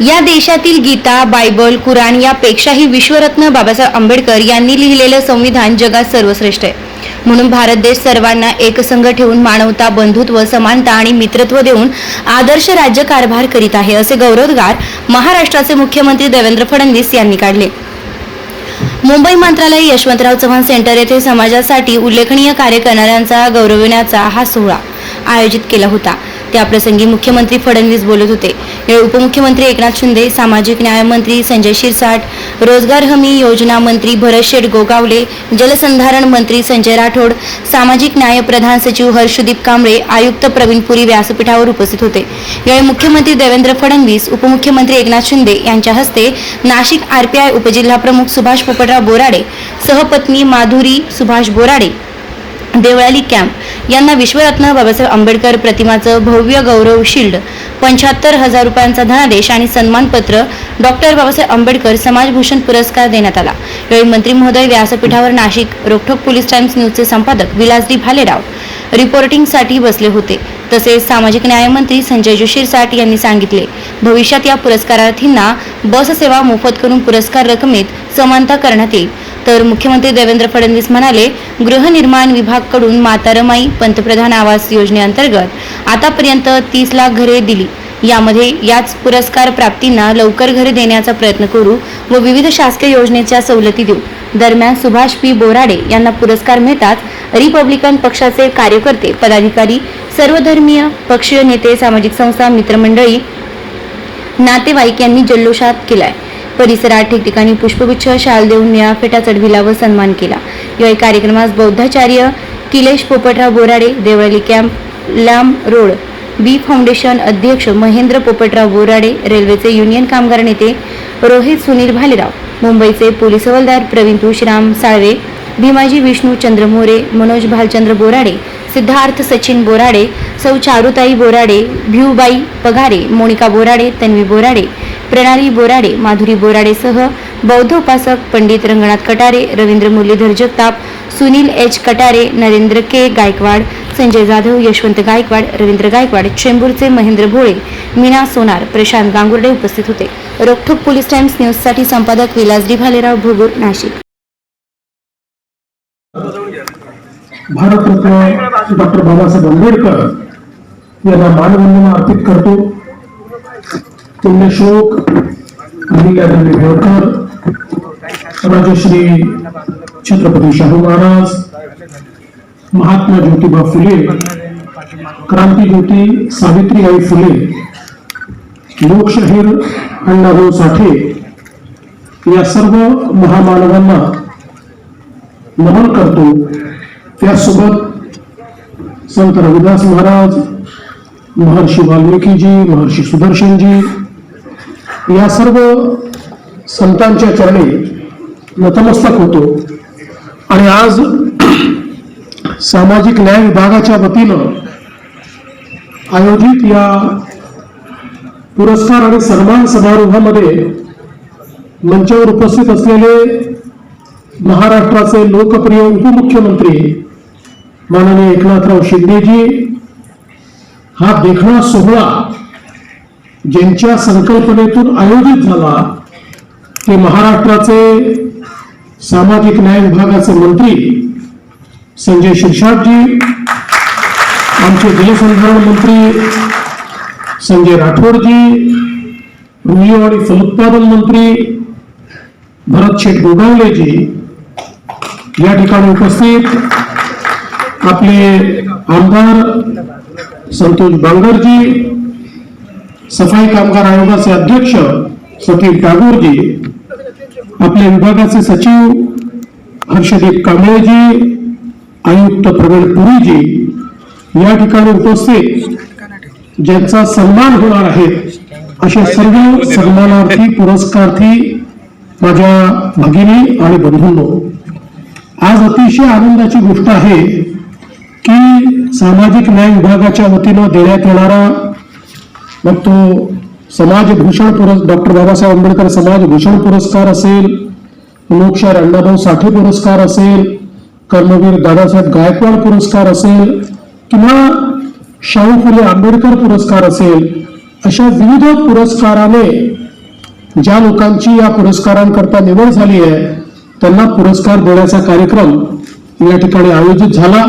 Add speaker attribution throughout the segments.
Speaker 1: या देशातील गीता बायबल कुराण यापेक्षाही विश्वरत्न बाबासाहेब आंबेडकर यांनी लिहिलेलं संविधान जगात सर्वश्रेष्ठ आहे. म्हणून भारत देश सर्वांना एकसंघ ठेवून मानवता बंधुत्व समानता आणि मित्रत्व देऊन आदर्श राज्य कारभार करीत आहे असे गौरवोद्गार महाराष्ट्राचे मुख्यमंत्री देवेंद्र फडणवीस यांनी काढले. मुंबई मंत्रालय यशवंतराव चव्हाण सेंटर येथे समाजासाठी उल्लेखनीय कार्य करणाऱ्यांचा गौरविण्याचा हा सोहळा आयोजित केला होता. त्याप्रसंगी मुख्यमंत्री फडणवीस बोलत होते. यावेळी उपमुख्यमंत्री एकनाथ शिंदे सामाजिक न्याय मंत्री संजय शिरसाट रोजगार हमी योजना मंत्री भरत शेठ गोगावले जलसंधारण मंत्री संजय राठोड सामाजिक न्याय प्रधान सचिव हर्षदीप कांबळे आयुक्त प्रवीण पुरी व्यासपीठावर उपस्थित होते. यावेळी मुख्यमंत्री देवेंद्र फडणवीस उपमुख्यमंत्री एकनाथ शिंदे यांच्या हस्ते नाशिक आरपीआय उपजिल्हाप्रमुख सुभाष पोपटराव बोराडे सहपत्नी माधुरी सुभाष बोराडे देवळाली कॅम्प यांना विश्वरत्न बाबासाहेब आंबेडकर प्रतिमाचं भव्य गौरव शिल्ड पंच्याहत्तर हजार रुपयांचा धनादेश आणि सन्मानपत्र डॉक्टर बाबासाहेब आंबेडकर समाजभूषण पुरस्कार देण्यात आला. यावेळी मंत्री महोदय व्यासपीठावर नाशिक रोखोक पोलीस टाइम्स न्यूजचे संपादक विलासडी भालेराव रिपोर्टिंगसाठी बसले होते. तसेच सामाजिक न्यायमंत्री संजय जोशीर साठ यांनी सांगितले भविष्यात या पुरस्कारार्थींना बस सेवा मोफत करून पुरस्कार रकमेत समानता करण्यात येईल. तर मुख्यमंत्री देवेंद्र फडणवीस म्हणाले गृहनिर्माण विभागकडून मातारमाई पंतप्रधान आवास योजनेअंतर्गत आतापर्यंत तीस लाख घरे दिली. यामध्ये याच पुरस्कार प्राप्तींना लवकर घरे देण्याचा प्रयत्न करू व विविध शासकीय योजनेच्या सवलती देऊ. दरम्यान सुभाष पी. बोराडे यांना पुरस्कार मिळताच रिपब्लिकन पक्षाचे कार्यकर्ते पदाधिकारी सर्वधर्मीय पक्षीय नेते सामाजिक संस्था मित्रमंडळी नातेवाईक यांनी जल्लोषात केलाय. परिसरात ठिकठिकाणी पुष्पगुच्छ शाल देऊन निळा फेटा चढविला व सन्मान केला. यावेळी कार्यक्रमास बौद्धाचार्य Kilesh Popatrao Borade Deolali camp Lam road B foundation अध्यक्ष महेंद्र पोपटराव बोराडे रेल्वेचे युनियन कामगार नेते रोहित सुनील भालेराव मुंबईचे पोलीस हवालदार प्रवीण तुळशीराम साळवे भीमाजी विष्णू चंद्र मोरे मनोज भालचंद्र बोराडे सिद्धार्थ सचिन बोराडे सौ चारुताई बोराडे भिऊबाई पघारे मोनिका बोराडे तन्वी बोराडे प्रणाली बोराडे माधुरी बोराडेसह बौद्ध उपासक पंडित रंगनाथ कटारे रवींद्र मुरलीधर जगताप सुनील एच कटारे नरेंद्र के गायकवाड संजय जाधव यशवंत गायकवाड रवींद्र गायकवाड चेंबूरचे महेंद्र भोळे मीना सोनार प्रशांत गांगुर्डे उपस्थित होते. रोखोक पोलीस टाइम्स न्यूजसाठी संपादक विलासडी भालेराव भोगूर नाशिक.
Speaker 2: भारतरत्न डॉक्टर बाबासाहेब आंबेडकर यांना मानवंदना अर्पित करतो. तुमने शोक भेड़कर राजश्री छत्रपति शाहू महाराज, महात्मा ज्योतिबा फुले, क्रांति ज्योति सावित्री आई फुले लोकशाही अण्णाभाऊ साठे, या सर्व महामानवांना नमन करतो संत रविदास महाराज, महर्षी वाल्मिकीजी, महर्षी सुदर्शनजी या सर्व संतांच्या चरणी नतमस्तक होतो. आणि आज सामाजिक न्याय विभागाच्या वतीनं आयोजित या पुरस्कार आणि सन्मान समारोहामध्ये मंचावर उपस्थित असलेले महाराष्ट्राचे लोकप्रिय उपमुख्यमंत्री माननीय एकनाथराव शिंदेजी हा देखणा सोहळा ज्यांच्या संकल्पनेतून आयोजित झाला ते महाराष्ट्राचे सामाजिक न्याय विभागाचे मंत्री संजय शिरसाटजी आमचे जलसंधारण मंत्री संजय राठोडजी रुई आणि फलोत्पादन मंत्री भरत शेठ गोगावलेजी या ठिकाणी उपस्थित आपले आमदार संतोष बांगरजी सफाई कामगार आयोगाचे अध्यक्ष सतीश टागोरजी आपल्या विभागाचे सचिव हर्षदीप कांबळेजी आयुक्त प्रवीण पुरीजी या ठिकाणी उपस्थित ज्यांचा सन्मान होणार आहे असे सर्व सन्मानार्थी पुरस्कार्थी माझ्या भगिनी आणि बंधूंनो आज अतिशय आनंदाची गोष्ट आहे की सामाजिक न्याय विभागाच्या वतीनं देण्यात येणारा मग तो समाजभूषण पुरस् डॉक्टर बाबासाहेब आंबेडकर समाजभूषण पुरस्कार असेल लोकशाहीर अण्णाभाऊ साठे पुरस्कार असेल कर्मवीर दादासाहेब गायकवाड पुरस्कार असेल किंवा शाहू फुले आंबेडकर पुरस्कार असेल अशा विविध पुरस्काराने ज्या लोकांची या पुरस्कारांकरता निवड झाली आहे त्यांना पुरस्कार देण्याचा कार्यक्रम या ठिकाणी आयोजित झाला.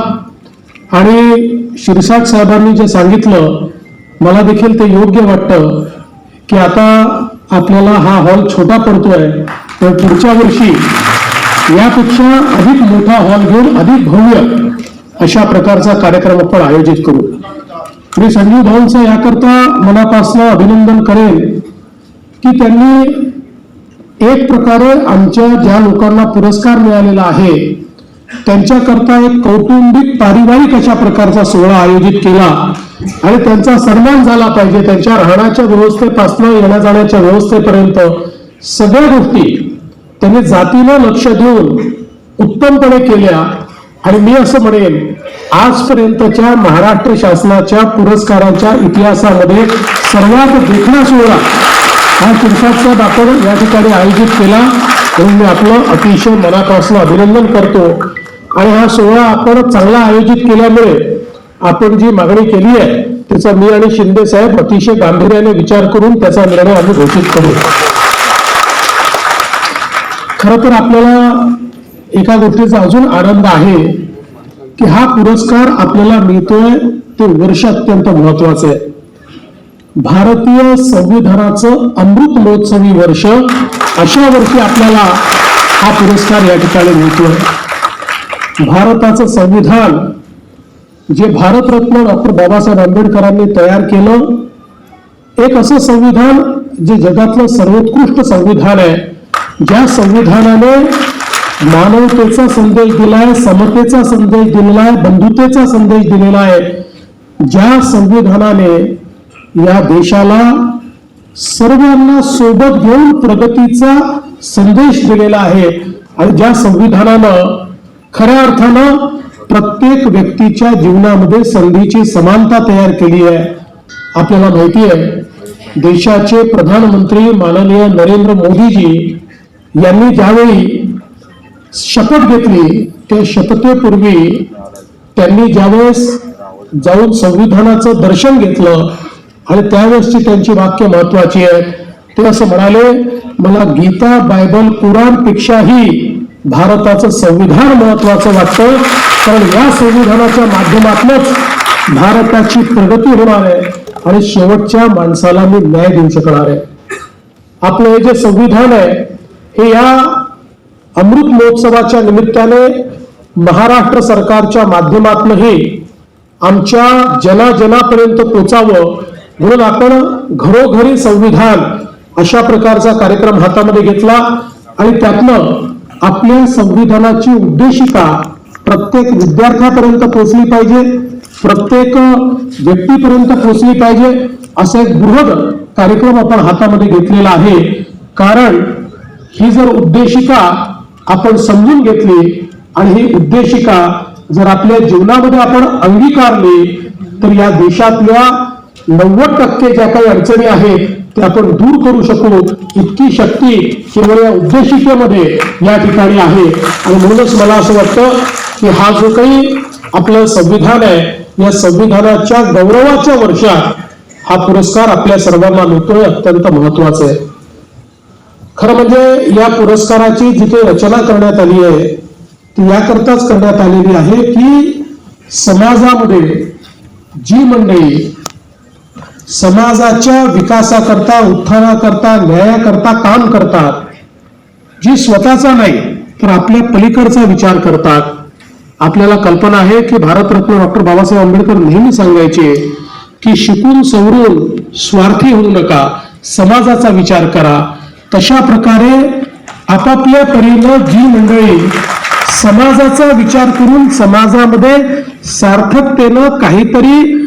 Speaker 2: आणि शिरसाट साहेबांनी जे सांगितलं मला देखील ते योग्य वाटतं की आता आपल्याला हा हॉल छोटा पडतोय तर पुढच्या वर्षी यापेक्षा अधिक मोठा हॉल घेऊन अधिक भव्य अशा प्रकारचा कार्यक्रम आपण आयोजित करू. मी संजीव भाऊंचं याकरता मनापासून अभिनंदन करेन की त्यांनी एक प्रकारे आमच्या ज्या लोकांना पुरस्कार मिळालेला आहे त्यांच्याकरता एक कौटुंबिक पारिवारिक अशा प्रकारचा सोहळा आयोजित केला. आणि त्यांचा सन्मान झाला पाहिजे. त्यांच्या राहण्याच्या व्यवस्थेपासून येण्या जाण्याच्या व्यवस्थेपर्यंत सगळ्या गोष्टी त्यांनी जातीनं लक्ष देऊन उत्तमपणे केल्या. आणि मी असं म्हणेन आजपर्यंतच्या महाराष्ट्र शासनाच्या पुरस्कारांच्या इतिहासामध्ये सर्वात देखणा सोहळा हा शिरसाट साहेब आपण या ठिकाणी आयोजित केला. म्हणून मी आपलं अतिशय मनापासून अभिनंदन करतो. आणि हा सोहळा आपण चांगला आयोजित केल्यामुळे आपण जी मागणी केली आहे त्याचा मी आणि शिंदे साहेब अतिशय गांभीर्याने विचार करून त्याचा निर्णय आम्ही घोषित करू. खर तर आपल्याला एका गोष्टीचा अजून आनंद आहे की हा पुरस्कार आपल्याला मिळतोय ते वर्ष अत्यंत महत्वाचं आहे. भारतीय संविधानाचं अमृत महोत्सवी वर्ष अशा वर्षी आपल्याला हा पुरस्कार या ठिकाणी मिळतोय. भारताचं संविधान जे भारतरत्न डॉक्टर बाबासाहेब आंबेडकरांनी तयार केलं एक असं संविधान जे जगातलं सर्वोत्कृष्ट संविधान आहे ज्या संविधानाने मानवतेचा संदेश दिलाय समतेचा संदेश दिलेला आहे बंधुतेचा संदेश दिलेला आहे ज्या संविधानाने या देशाला सर्वांना सोबत घेऊन प्रगतीचा संदेश दिलेला आहे आणि ज्या संविधानानं खऱ्या अर्थानं प्रत्येक व्यक्तीच्या जीवनामध्ये संधीची समानता तयार केली आहे. आपल्याला माहिती आहे देशाचे प्रधानमंत्री माननीय नरेंद्र मोदीजी यांनी ज्यावेळी शपथ घेतली त्या शपथेपूर्वी त्यांनी ज्यावेळेस जाऊन संविधानाचं दर्शन घेतलं आणि त्यावेळेसची त्यांची वाक्य महत्वाची आहेत ते असं म्हणाले मला गीता बायबल कुराणपेक्षाही भारताचं संविधान महत्वाचं वाटतं. कारण या संविधानाच्या माध्यमातूनच भारताची प्रगती होणार आहे आणि शेवटच्या माणसाला मी न्याय देऊ शकणार आहे. आपलं हे जे संविधान आहे हे या अमृत महोत्सवाच्या निमित्ताने महाराष्ट्र सरकारच्या माध्यमातूनही आमच्या जनाजनापर्यंत पोचावं म्हणून आपण घरोघरी संविधान अशा प्रकारचा कार्यक्रम हातामध्ये घेतला आणि त्यातनं आपल्या संविधानाची उद्देशिका प्रत्येक विद्यार्थ्यापर्यंत पोहोचली पाहिजे प्रत्येक व्यक्तीपर्यंत पोहोचली पाहिजे असा एक बृहद कार्यक्रम आपण हातामध्ये घेतलेला आहे. कारण ही जर उद्देशिका आपण समजून घेतली आणि ही उद्देशिका जर आपल्या जीवनामध्ये आपण अंगीकारली तर या देशातल्या नव्वद टक्के ज्या काही अडचणी आहेत ते आपण दूर करू शकू इतकी शक्ती केवळ या उद्देशिकेमध्ये या ठिकाणी आहे. आणि म्हणूनच मला असं वाटतं की हा जो काही आपलं संविधान आहे या संविधानाच्या गौरवाच्या वर्षात हा पुरस्कार आपल्या सर्वांना मिळतोय अत्यंत महत्त्वाचा आहे. खरं म्हणजे या पुरस्काराची जिथे रचना करण्यात आली आहे ती याकरताच करण्यात आलेली आहे की समाजामध्ये जी मंडळी समाजाच्या विकासाकरता उत्थानाकरता न्यायाकरता काम करतात. जी स्वतःचा नाही तर आपल्या पलीकडचा विचार करतात. आपल्याला कल्पना आहे की भारतरत्न डॉक्टर बाबासाहेब आंबेडकर नेहमी सांगायचे की शिकून सवरून स्वार्थी होऊ नका समाजाचा विचार करा. तशा प्रकारे आपापल्या परीनं जी मंडळी समाजाचा विचार करून समाजामध्ये सार्थकतेनं काहीतरी